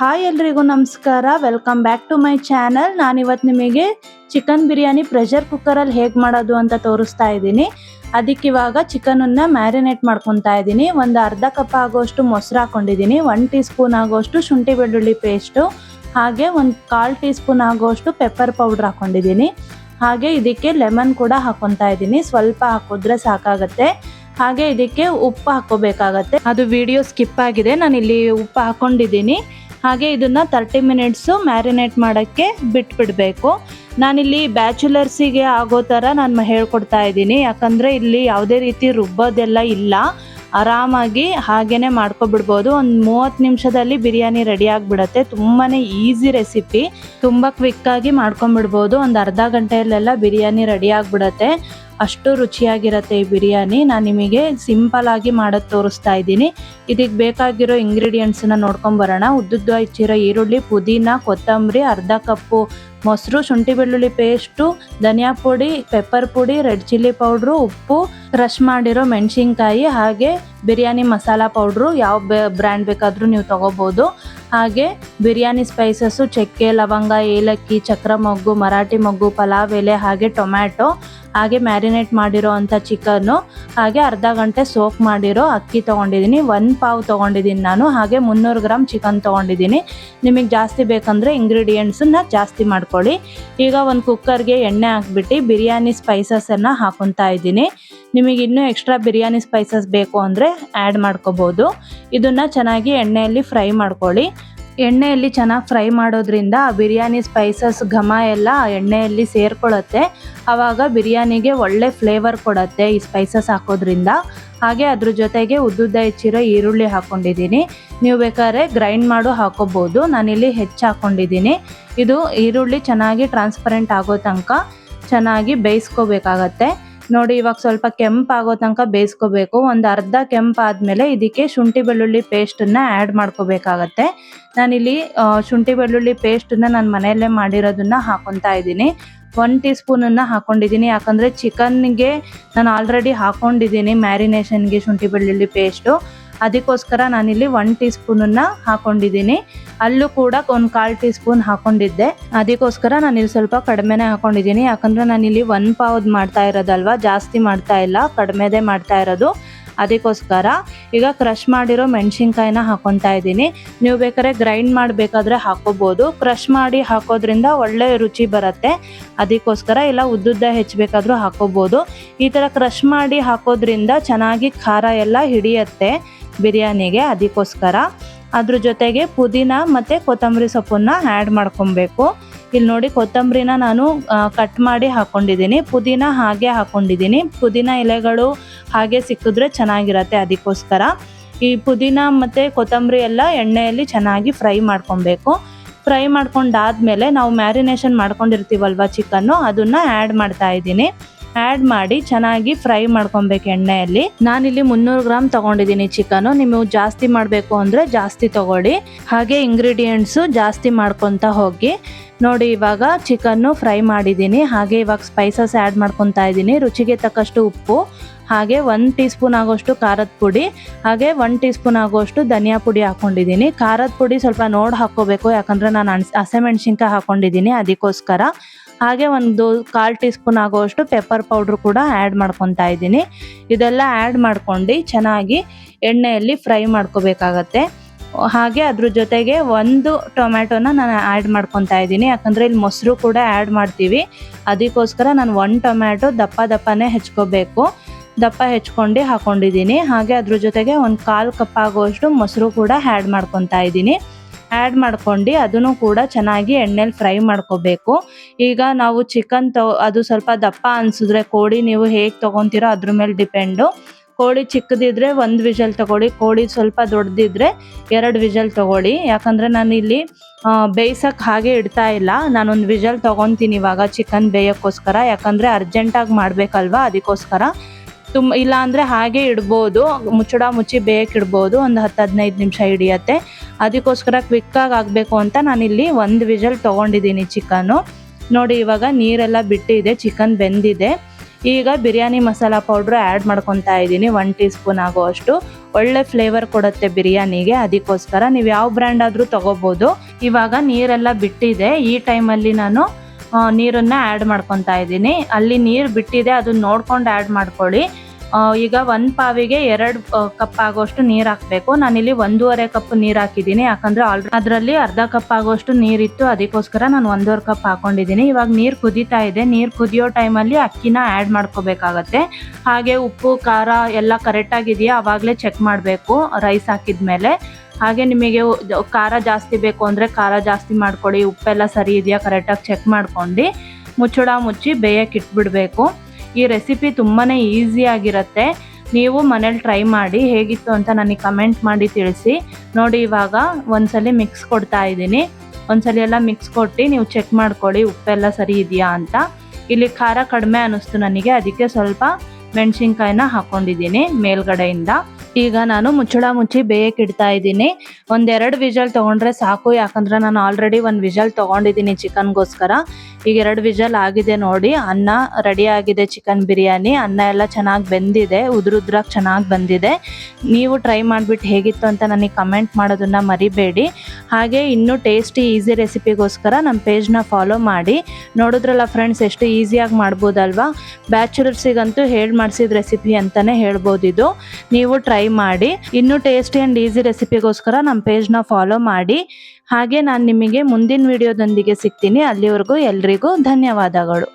Hi ಎಲ್ರಿಗೂ ನಮಸ್ಕಾರ. Welcome back to my channel ನಾನಿವತ್ತು ನಿಮಗೆ ಚಿಕನ್ ಬಿರಿಯಾನಿ ಪ್ರೆಷರ್ ಕುಕ್ಕರಲ್ಲಿ ಹೇಗೆ ಮಾಡೋದು ಅಂತ ತೋರಿಸ್ತಾ ಇದ್ದೀನಿ. ಅದಕ್ಕೆ ಇವಾಗ ಚಿಕನನ್ನು ಮ್ಯಾರಿನೇಟ್ ಮಾಡ್ಕೊತಾ ಇದ್ದೀನಿ. ಒಂದು ಅರ್ಧ ಕಪ್ ಆಗೋಷ್ಟು ಮೊಸರು ಹಾಕೊಂಡಿದ್ದೀನಿ. ಒನ್ ಟೀ ಸ್ಪೂನ್ ಆಗೋಷ್ಟು ಶುಂಠಿ ಬೆಳ್ಳುಳ್ಳಿ ಪೇಸ್ಟು ಹಾಗೆ ಒಂದು ಕಾಲು ಟೀ ಸ್ಪೂನ್ ಆಗೋಷ್ಟು ಪೆಪ್ಪರ್ ಪೌಡ್ರ್ ಹಾಕೊಂಡಿದ್ದೀನಿ. ಹಾಗೆ ಇದಕ್ಕೆ ಲೆಮನ್ ಕೂಡ ಹಾಕೊತಾ ಇದ್ದೀನಿ. ಸ್ವಲ್ಪ ಹಾಕಿದ್ರೆ ಸಾಕಾಗತ್ತೆ. ಹಾಗೆ ಇದಕ್ಕೆ ಉಪ್ಪು ಹಾಕೋಬೇಕಾಗತ್ತೆ. ಅದು ವಿಡಿಯೋ ಸ್ಕಿಪ್ ಆಗಿದೆ. ನಾನು ಇಲ್ಲಿ ಉಪ್ಪು ಹಾಕೊಂಡಿದ್ದೀನಿ. ಹಾಗೆ ಇದನ್ನ ತರ್ಟಿ ಮಿನಿಟ್ಸು ಮ್ಯಾರಿನೇಟ್ ಮಾಡೋಕ್ಕೆ ಬಿಟ್ಬಿಡಬೇಕು. ನಾನಿಲ್ಲಿ ಬ್ಯಾಚುಲರ್ಸಿಗೆ ಆಗೋ ಥರ ನಾನು ಹೇಳ್ಕೊಡ್ತಾ ಇದ್ದೀನಿ. ಯಾಕಂದರೆ ಇಲ್ಲಿ ಯಾವುದೇ ರೀತಿ ರುಬ್ಬೋದೆಲ್ಲ ಇಲ್ಲ. ಆರಾಮಾಗಿ ಹಾಗೇ ಮಾಡ್ಕೊಬಿಡ್ಬೋದು. ಒಂದು ಮೂವತ್ತು ನಿಮಿಷದಲ್ಲಿ ಬಿರಿಯಾನಿ ರೆಡಿ ಆಗಿಬಿಡತ್ತೆ. ತುಂಬಾ ಈಸಿ ರೆಸಿಪಿ ತುಂಬ ಕ್ವಿಕ್ಕಾಗಿ ಮಾಡ್ಕೊಂಬಿಡ್ಬೋದು. ಒಂದು ಅರ್ಧ ಗಂಟೆಯಲ್ಲೆಲ್ಲ ಬಿರಿಯಾನಿ ರೆಡಿ ಆಗಿಬಿಡತ್ತೆ. ಅಷ್ಟು ರುಚಿಯಾಗಿರುತ್ತೆ ಈ ಬಿರಿಯಾನಿ. ನಾನು ನಿಮಗೆ ಸಿಂಪಲ್ ಆಗಿ ಮಾಡೋದು ತೋರಿಸ್ತಾ ಇದ್ದೀನಿ. ಇದಕ್ಕೆ ಬೇಕಾಗಿರೋ ಇಂಗ್ರೀಡಿಯೆಂಟ್ಸನ್ನ ನೋಡ್ಕೊಂಬರೋಣ ಉದ್ದುದ್ದು ಹೆಚ್ಚಿರೋ ಈರುಳ್ಳಿ, ಪುದೀನ, ಕೊತ್ತಂಬರಿ, ಅರ್ಧ ಕಪ್ಪು ಮೊಸರು, ಶುಂಠಿ ಬೆಳ್ಳುಳ್ಳಿ ಪೇಸ್ಟು ಧನಿಯಾ ಪುಡಿ ಪೆಪ್ಪರ್ ಪುಡಿ ರೆಡ್ ಚಿಲ್ಲಿ ಪೌಡ್ರು ಉಪ್ಪು ಕ್ರಷ್ ಮಾಡಿರೋ ಮೆಣಸಿನ್ಕಾಯಿ ಹಾಗೆ ಬಿರಿಯಾನಿ ಮಸಾಲ ಪೌಡ್ರು ಯಾವ ಬ್ರ್ಯಾಂಡ್ ಬೇಕಾದರೂ ನೀವು ತಗೋಬೋದು. ಹಾಗೆ ಬಿರಿಯಾನಿ ಸ್ಪೈಸಸ್ಸು ಚಕ್ಕೆ, ಲವಂಗ, ಏಲಕ್ಕಿ ಚಕ್ರ ಮೊಗ್ಗು ಮರಾಠಿ ಮೊಗ್ಗು, ಪಲಾವ್, ಎಲೆ ಹಾಗೆ ಟೊಮ್ಯಾಟೊ. ಹಾಗೆ ಮ್ಯಾರಿನೇಟ್ ಮಾಡಿರೋ ಅಂಥ ಚಿಕನ್ನು ಹಾಗೆ ಅರ್ಧ ಗಂಟೆ ಸೋಕ್ ಮಾಡಿರೋ ಅಕ್ಕಿ ತೊಗೊಂಡಿದ್ದೀನಿ. ಒನ್ ಪಾವ್ ತೊಗೊಂಡಿದ್ದೀನಿ ನಾನು. ಹಾಗೆ ಮುನ್ನೂರು ಗ್ರಾಮ್ ಚಿಕನ್ ತೊಗೊಂಡಿದ್ದೀನಿ. ನಿಮಗೆ ಜಾಸ್ತಿ ಬೇಕಂದರೆ ಇಂಗ್ರೀಡಿಯೆಂಟ್ಸನ್ನ ಜಾಸ್ತಿ ಮಾಡ್ಕೊಳ್ಳಿ. ಈಗ ಒಂದು ಕುಕ್ಕರ್ಗೆ ಎಣ್ಣೆ ಹಾಕ್ಬಿಟ್ಟು ಬಿರಿಯಾನಿ ಸ್ಪೈಸಸನ್ನು ಹಾಕೊತಾ ಇದ್ದೀನಿ. ನಿಮಗೆ ಇನ್ನೂ ಎಕ್ಸ್ಟ್ರಾ ಬಿರಿಯಾನಿ ಸ್ಪೈಸಸ್ ಬೇಕು ಅಂದರೆ ಆ್ಯಡ್ ಮಾಡ್ಕೋಬೋದು. ಇದನ್ನು ಚೆನ್ನಾಗಿ ಎಣ್ಣೆಯಲ್ಲಿ ಫ್ರೈ ಮಾಡ್ಕೊಳ್ಳಿ. ಎಣ್ಣೆಯಲ್ಲಿ ಚೆನ್ನಾಗಿ ಫ್ರೈ ಮಾಡೋದ್ರಿಂದ ಬಿರಿಯಾನಿ ಸ್ಪೈಸಸ್ ಘಮ ಎಲ್ಲ ಎಣ್ಣೆಯಲ್ಲಿ ಸೇರ್ಕೊಳ್ಳುತ್ತೆ. ಆವಾಗ ಬಿರಿಯಾನಿಗೆ ಒಳ್ಳೆ ಫ್ಲೇವರ್ ಕೊಡುತ್ತೆ ಈ ಸ್ಪೈಸಸ್ ಹಾಕೋದ್ರಿಂದ. ಹಾಗೆ ಅದ್ರ ಜೊತೆಗೆ ಉದ್ದುದ್ದ ಹೆಚ್ಚಿರೋ ಈರುಳ್ಳಿ ಹಾಕ್ಕೊಂಡಿದ್ದೀನಿ ನೀವು ಬೇಕಾದ್ರೆ ಗ್ರೈಂಡ್ ಮಾಡು ಹಾಕೋಬೋದು. ನಾನಿಲ್ಲಿ ಹೆಚ್ಚು ಹಾಕ್ಕೊಂಡಿದ್ದೀನಿ ಇದು ಈರುಳ್ಳಿ ಚೆನ್ನಾಗಿ ಟ್ರಾನ್ಸ್ಪರೆಂಟ್ ಆಗೋ ತನಕ ಚೆನ್ನಾಗಿ ಬೇಯಿಸ್ಕೋಬೇಕಾಗತ್ತೆ. ನೋಡಿ, ಇವಾಗ ಸ್ವಲ್ಪ ಕೆಂಪಾಗೋ ತನಕ ಬೇಯಿಸ್ಕೋಬೇಕು. ಒಂದು ಅರ್ಧ ಕೆಂಪಾದ್ಮೇಲೆ ಇದಕ್ಕೆ ಶುಂಠಿ ಬೆಳ್ಳುಳ್ಳಿ ಪೇಸ್ಟನ್ನ ಆ್ಯಡ್ ಮಾಡ್ಕೋಬೇಕಾಗತ್ತೆ. ನಾನಿಲ್ಲಿ ಶುಂಠಿ ಬೆಳ್ಳುಳ್ಳಿ ಪೇಸ್ಟನ್ನು ನಾನು ಮನೆಯಲ್ಲೇ ಮಾಡಿರೋದನ್ನ ಹಾಕೊತಾ ಇದ್ದೀನಿ. ಒನ್ ಟೀ ಸ್ಪೂನನ್ನು ಹಾಕೊಂಡಿದ್ದೀನಿ. ಯಾಕಂದರೆ ಚಿಕನ್ಗೆ ನಾನು ಆಲ್ರೆಡಿ ಹಾಕೊಂಡಿದ್ದೀನಿ ಮ್ಯಾರಿನೇಷನ್ಗೆ ಶುಂಠಿ ಬೆಳ್ಳುಳ್ಳಿ ಪೇಸ್ಟು. ಅದಕ್ಕೋಸ್ಕರ ನಾನಿಲ್ಲಿ ಒನ್ ಟೀ ಸ್ಪೂನನ್ನು ಹಾಕೊಂಡಿದ್ದೀನಿ. ಅಲ್ಲೂ ಕೂಡ ಒಂದು ಕಾಲು ಟೀ ಸ್ಪೂನ್ ಹಾಕೊಂಡಿದ್ದೆ. ಅದಕ್ಕೋಸ್ಕರ ನಾನಿಲ್ಲಿ ಸ್ವಲ್ಪ ಕಡಿಮೆನೆ ಹಾಕೊಂಡಿದ್ದೀನಿ. ಯಾಕಂದರೆ ನಾನಿಲ್ಲಿ ಒನ್ ಪಾವ್ದು ಮಾಡ್ತಾ ಇರೋದಲ್ವಾ? ಜಾಸ್ತಿ ಮಾಡ್ತಾ ಇಲ್ಲ. ಕಡಿಮೆದೇ ಮಾಡ್ತಾ ಇರೋದು. ಅದಕ್ಕೋಸ್ಕರ ಈಗ ಕ್ರಷ್ ಮಾಡಿರೋ ಮೆಣಸಿನ್ಕಾಯಿನ ಹಾಕೊತಾ ಇದ್ದೀನಿ. ನೀವು ಬೇಕಾದ್ರೆ ಗ್ರೈಂಡ್ ಮಾಡಬೇಕಾದ್ರೆ ಹಾಕೋಬೋದು. ಕ್ರಷ್ ಮಾಡಿ ಹಾಕೋದ್ರಿಂದ ಒಳ್ಳೆ ರುಚಿ ಬರುತ್ತೆ. ಅದಕ್ಕೋಸ್ಕರ ಇಲ್ಲ, ಉದ್ದುದ್ದ ಹೆಚ್ಚಬೇಕಾದ್ರೂ ಹಾಕೋಬೋದು. ಈ ಥರ ಕ್ರಷ್ ಮಾಡಿ ಹಾಕೋದ್ರಿಂದ ಚೆನ್ನಾಗಿ ಖಾರ ಎಲ್ಲ ಹಿಡಿಯತ್ತೆ. ಬಿರಿಯಾನಿಗೆ ಅದಕ್ಕೋಸ್ಕರ. ಅದ್ರ ಜೊತೆಗೆ ಪುದೀನ ಮತ್ತು ಕೊತ್ತಂಬರಿ ಸೊಪ್ಪನ್ನ ಆ್ಯಡ್ ಮಾಡ್ಕೊಬೇಕು. ಇಲ್ಲಿ ನೋಡಿ ಕೊತ್ತಂಬರಿನ ನಾನು ಕಟ್ ಮಾಡಿ ಹಾಕ್ಕೊಂಡಿದ್ದೀನಿ ಪುದೀನ ಹಾಗೆ ಹಾಕ್ಕೊಂಡಿದ್ದೀನಿ ಪುದೀನ ಎಲೆಗಳು ಹಾಗೆ ಸಿಕ್ಕಿದ್ರೆ ಚೆನ್ನಾಗಿರತ್ತೆ ಅದಕ್ಕೋಸ್ಕರ. ಈ ಪುದೀನ ಮತ್ತು ಕೊತ್ತಂಬರಿ ಎಲ್ಲ ಎಣ್ಣೆಯಲ್ಲಿ ಚೆನ್ನಾಗಿ ಫ್ರೈ ಮಾಡ್ಕೊಬೇಕು. ಫ್ರೈ ಮಾಡ್ಕೊಂಡಾದ್ಮೇಲೆ ನಾವು ಮ್ಯಾರಿನೇಷನ್ ಮಾಡ್ಕೊಂಡಿರ್ತೀವಲ್ವ ಚಿಕನ್ನು, ಅದನ್ನು ಆ್ಯಡ್ ಮಾಡ್ತಾ ಇದ್ದೀನಿ. ಆ್ಯಡ್ ಮಾಡಿ ಚೆನ್ನಾಗಿ ಫ್ರೈ ಮಾಡ್ಕೊಬೇಕು ಎಣ್ಣೆಯಲ್ಲಿ. ನಾನಿಲ್ಲಿ ಮುನ್ನೂರು ಗ್ರಾಮ್ ತಗೊಂಡಿದ್ದೀನಿ ಚಿಕನು. ನೀವು ಜಾಸ್ತಿ ಮಾಡಬೇಕು ಅಂದರೆ ಜಾಸ್ತಿ ತಗೊಳ್ಳಿ. ಹಾಗೆ ಇಂಗ್ರೀಡಿಯೆಂಟ್ಸು ಜಾಸ್ತಿ ಮಾಡ್ಕೊತ ಹೋಗಿ. ನೋಡಿ, ಇವಾಗ ಚಿಕನ್ನು ಫ್ರೈ ಮಾಡಿದ್ದೀನಿ. ಹಾಗೆ ಇವಾಗ ಸ್ಪೈಸಸ್ ಆ್ಯಡ್ ಮಾಡ್ಕೊತಾ ಇದ್ದೀನಿ. ರುಚಿಗೆ ತಕ್ಕಷ್ಟು ಉಪ್ಪು, ಹಾಗೆ ಒಂದು ಟೀ ಸ್ಪೂನ್ ಆಗೋಷ್ಟು ಖಾರದ ಪುಡಿ, ಹಾಗೆ ಒನ್ ಟೀ ಸ್ಪೂನ್ ಆಗೋಷ್ಟು ಧನಿಯಾ ಪುಡಿ ಹಾಕ್ಕೊಂಡಿದ್ದೀನಿ ಖಾರದ ಪುಡಿ ಸ್ವಲ್ಪ ನೋಡಿ ಹಾಕ್ಕೋಬೇಕು. ಯಾಕಂದರೆ ನಾನು ಅಣ್, ಹಸಿಮೆಣ್ಸಿನ್ಕಾಯಿ ಹಾಕ್ಕೊಂಡಿದ್ದೀನಿ ಅದಕ್ಕೋಸ್ಕರ. ಹಾಗೆ ಒಂದು ಕಾಲು ಟೀ ಸ್ಪೂನ್ ಆಗುವಷ್ಟು ಪೆಪ್ಪರ್ ಪೌಡ್ರ್ ಕೂಡ ಆ್ಯಡ್ ಮಾಡ್ಕೊತಾ ಇದ್ದೀನಿ. ಇದೆಲ್ಲ ಆ್ಯಡ್ ಮಾಡ್ಕೊಂಡು ಚೆನ್ನಾಗಿ ಎಣ್ಣೆಯಲ್ಲಿ ಫ್ರೈ ಮಾಡ್ಕೋಬೇಕಾಗತ್ತೆ. ಹಾಗೆ ಅದ್ರ ಜೊತೆಗೆ ಒಂದು ಟೊಮ್ಯಾಟೋನ ನಾನು ಆ್ಯಡ್ ಮಾಡ್ಕೊತಾ ಇದ್ದೀನಿ. ಯಾಕಂದರೆ ಇಲ್ಲಿ ಮೊಸರು ಕೂಡ ಆ್ಯಡ್ ಮಾಡ್ತೀವಿ. ಅದಕ್ಕೋಸ್ಕರ ನಾನು ಒಂದು ಟೊಮ್ಯಾಟೊ ದಪ್ಪ ದಪ್ಪನೇ ಹೆಚ್ಕೋಬೇಕು. ದಪ್ಪ ಹೆಚ್ಕೊಂಡು ಹಾಕೊಂಡಿದ್ದೀನಿ. ಹಾಗೆ ಅದ್ರ ಜೊತೆಗೆ ಒಂದು ಕಾಲು ಕಪ್ ಆಗುವಷ್ಟು ಮೊಸರು ಕೂಡ ಆ್ಯಡ್ ಮಾಡ್ಕೊತಾ ಇದ್ದೀನಿ. ಆ್ಯಡ್ ಮಾಡ್ಕೊಂಡು ಅದನ್ನು ಕೂಡ ಚೆನ್ನಾಗಿ ಎಣ್ಣೆಲಿ ಫ್ರೈ ಮಾಡ್ಕೋಬೇಕು. ಈಗ ನಾವು ಚಿಕನ್ ತೊ, ಅದು ಸ್ವಲ್ಪ ದಪ್ಪ ಅನಿಸಿದ್ರೆ ಕೋಳಿ ನೀವು ಹೇಗೆ ತೊಗೊತೀರೋ ಅದ್ರ ಮೇಲೆ ಡಿಪೆಂಡು ಕೋಳಿ ಚಿಕ್ಕದಿದ್ರೆ ಒಂದು ವಿಷಲ್ ತಗೊಳ್ಳಿ, ಕೋಳಿ ಸ್ವಲ್ಪ ದೊಡ್ಡದಿದ್ರೆ ಎರಡು ವಿಷಲ್ ತಗೊಳ್ಳಿ. ಯಾಕಂದರೆ ನಾನು ಇಲ್ಲಿ ಬೇಯಿಸೋಕ್ಕೆ ಹಾಗೆ ಇಡ್ತಾ ಇಲ್ಲ. ನಾನೊಂದು ವಿಷಲ್ ತೊಗೊತೀನಿ ಇವಾಗ ಚಿಕನ್ ಬೇಯೋಕ್ಕೋಸ್ಕರ. ಯಾಕಂದರೆ ಅರ್ಜೆಂಟಾಗಿ ಮಾಡಬೇಕಲ್ವಾ, ಅದಕ್ಕೋಸ್ಕರ. ತುಂಬ ಇಲ್ಲ ಅಂದರೆ ಹಾಗೆ ಇಡ್ಬೋದು, ಮುಚ್ಚಡ ಮುಚ್ಚಿ ಬೇಯಕ್ಕೆ ಇಡ್ಬೋದು, ಒಂದು ಹತ್ತು ಹದಿನೈದು ನಿಮಿಷ ಹಿಡಿಯತ್ತೆ. ಅದಕ್ಕೋಸ್ಕರ ಕ್ವಿಕ್ಕಾಗಿ ಆಗಬೇಕು ಅಂತ ನಾನಿಲ್ಲಿ ಒಂದು ವಿಜಲ್ ತೊಗೊಂಡಿದ್ದೀನಿ ಚಿಕನ್ನು. ನೋಡಿ ಇವಾಗ ನೀರೆಲ್ಲ ಬಿಟ್ಟಿದೆ, ಚಿಕನ್ ಬೆಂದಿದೆ. ಈಗ ಬಿರಿಯಾನಿ ಮಸಾಲ ಪೌಡ್ರ್ ಆ್ಯಡ್ ಮಾಡ್ಕೊತಾ ಇದ್ದೀನಿ ಒನ್ ಟೀ ಸ್ಪೂನ್ ಆಗುವಷ್ಟು. ಒಳ್ಳೆ ಫ್ಲೇವರ್ ಕೊಡುತ್ತೆ ಬಿರಿಯಾನಿಗೆ, ಅದಕ್ಕೋಸ್ಕರ ನೀವು ಯಾವ ಬ್ರ್ಯಾಂಡ್ ಆದರೂ ತೊಗೋಬೋದು. ಇವಾಗ ನೀರೆಲ್ಲ ಬಿಟ್ಟಿದೆ, ಈ ಟೈಮಲ್ಲಿ ನಾನು ನೀರನ್ನ ಆ್ಯಡ್ ಮಾಡ್ಕೊತಾ ಇದ್ದೀನಿ. ಅಲ್ಲಿ ನೀರು ಬಿಟ್ಟಿದೆ ಅದನ್ನ ನೋಡ್ಕೊಂಡು ಆ್ಯಡ್ ಮಾಡ್ಕೊಳ್ಳಿ. ಈಗ ಒಂದು ಪಾವಿಗೆ ಎರಡು ಕಪ್ ಆಗೋಷ್ಟು ನೀರು ಹಾಕಬೇಕು. ನಾನಿಲ್ಲಿ ಒಂದೂವರೆ ಕಪ್ ನೀರು ಹಾಕಿದ್ದೀನಿ. ಯಾಕಂದರೆ ಆಲ್ರೆಡಿ ಅದರಲ್ಲಿ ಅರ್ಧ ಕಪ್ ಆಗೋಷ್ಟು ನೀರಿತ್ತು ಅದಕ್ಕೋಸ್ಕರ ನಾನು ಒಂದೂವರೆ ಕಪ್ ಹಾಕೊಂಡಿದ್ದೀನಿ. ಇವಾಗ ನೀರು ಕುದೀತಾ ಇದೆ. ನೀರು ಕುದಿಯೋ ಟೈಮಲ್ಲಿ ಅಕ್ಕಿನ ಆ್ಯಡ್ ಮಾಡ್ಕೋಬೇಕಾಗತ್ತೆ. ಹಾಗೆ ಉಪ್ಪು, ಖಾರ ಎಲ್ಲ ಕರೆಕ್ಟಾಗಿದೆಯಾ ಆವಾಗಲೇ ಚೆಕ್ ಮಾಡಬೇಕು ರೈಸ್ ಹಾಕಿದ್ಮೇಲೆ. ಹಾಗೆ ನಿಮಗೆ ಖಾರ ಜಾಸ್ತಿ ಬೇಕು ಅಂದರೆ ಖಾರ ಜಾಸ್ತಿ ಮಾಡ್ಕೊಳ್ಳಿ ಉಪ್ಪೆಲ್ಲ ಸರಿ ಇದೆಯಾ ಕರೆಕ್ಟಾಗಿ ಚೆಕ್ ಮಾಡ್ಕೊಂಡು ಮುಚ್ಚಳ ಮುಚ್ಚಿ ಬೇಯಕ್ಕೆ ಇಟ್ಬಿಡಬೇಕು. ಈ ರೆಸಿಪಿ ತುಂಬಾ ಈಸಿಯಾಗಿರುತ್ತೆ ನೀವು ಮನೇಲಿ ಟ್ರೈ ಮಾಡಿ ಹೇಗಿತ್ತು ಅಂತ ನನಗೆ ಕಮೆಂಟ್ ಮಾಡಿ ತಿಳಿಸಿ. ನೋಡಿ ಇವಾಗ ಒಂದ್ಸಲಿ ಮಿಕ್ಸ್ ಕೊಡ್ತಾ ಇದ್ದೀನಿ. ಒಂದ್ಸಲಿ ಎಲ್ಲ ಮಿಕ್ಸ್ ಕೊಟ್ಟು ನೀವು ಚೆಕ್ ಮಾಡ್ಕೊಳ್ಳಿ ಉಪ್ಪೆಲ್ಲ ಸರಿ ಇದೆಯಾ ಅಂತ. ಇಲ್ಲಿ ಖಾರ ಕಡಿಮೆ ಅನ್ನಿಸ್ತು ನನಗೆ, ಅದಕ್ಕೆ ಸ್ವಲ್ಪ ಮೆಣಸಿನ್ಕಾಯಿನ ಹಾಕ್ಕೊಂಡಿದ್ದೀನಿ ಮೇಲ್ಗಡೆಯಿಂದ. ಈಗ ನಾನು ಮುಚ್ಚಳ ಮುಚ್ಚಿ ಬೇಯಕ್ಕೆ ಇಡ್ತಾ ಇದ್ದೀನಿ. ಒಂದೆರಡು ವಿಜಲ್ ತೊಗೊಂಡ್ರೆ ಸಾಕು, ಯಾಕಂದ್ರೆ ನಾನು ಆಲ್ರೆಡಿ ಒಂದು ವಿಜಲ್ ತೊಗೊಂಡಿದ್ದೀನಿ ಚಿಕನ್ಗೋಸ್ಕರ. ಈಗ ಎರಡು ವಿಜಲ್ ಆಗಿದೆ ನೋಡಿ, ಅನ್ನ ರೆಡಿ ಆಗಿದೆ ಚಿಕನ್ ಬಿರಿಯಾನಿ. ಅನ್ನ ಎಲ್ಲ ಚೆನ್ನಾಗಿ ಬೆಂದಿದೆ ಉದುರುದ್ರಾಗಿ ಚೆನ್ನಾಗಿ ಬಂದಿದೆ. ನೀವು ಟ್ರೈ ಮಾಡಿಬಿಟ್ಟು ಹೇಗಿತ್ತು ಅಂತ ನನಗೆ ಕಮೆಂಟ್ ಮಾಡೋದನ್ನ ಮರಿಬೇಡಿ. ಹಾಗೆ ಇನ್ನೂ ಟೇಸ್ಟಿ ಈಸಿ ರೆಸಿಪಿಗೋಸ್ಕರ ನಮ್ಮ ಪೇಜ್ನ ಫಾಲೋ ಮಾಡಿ. ನೋಡಿದ್ರಲ್ಲ ಫ್ರೆಂಡ್ಸ್ ಎಷ್ಟು ಈಸಿಯಾಗಿ ಮಾಡ್ಬೋದಲ್ವಾ? ಬ್ಯಾಚುಲರ್ಸಿಗಂತೂ ಹೇಳಿ ಮಾಡಿಸಿದ ರೆಸಿಪಿ ಅಂತಲೇ ಹೇಳ್ಬೋದು ಇದು ನೀವು ಟ್ರೈ ಮಾಡಿ. ಇನ್ನೂ ಟೇಸ್ಟಿ ಅಂಡ್ ಈಸಿ ರೆಸಿಪಿಗೋಸ್ಕರ ನಮ್ಮ ಪೇಜ್ನ ಫಾಲೋ ಮಾಡಿ. ಹಾಗೆ ನಾನು ನಿಮಗೆ ಮುಂದಿನ ವಿಡಿಯೋದೊಂದಿಗೆ ಸಿಗ್ತೀನಿ. ಅಲ್ಲಿವರೆಗೂ ಎಲ್ರಿಗೂ ಧನ್ಯವಾದಗಳು.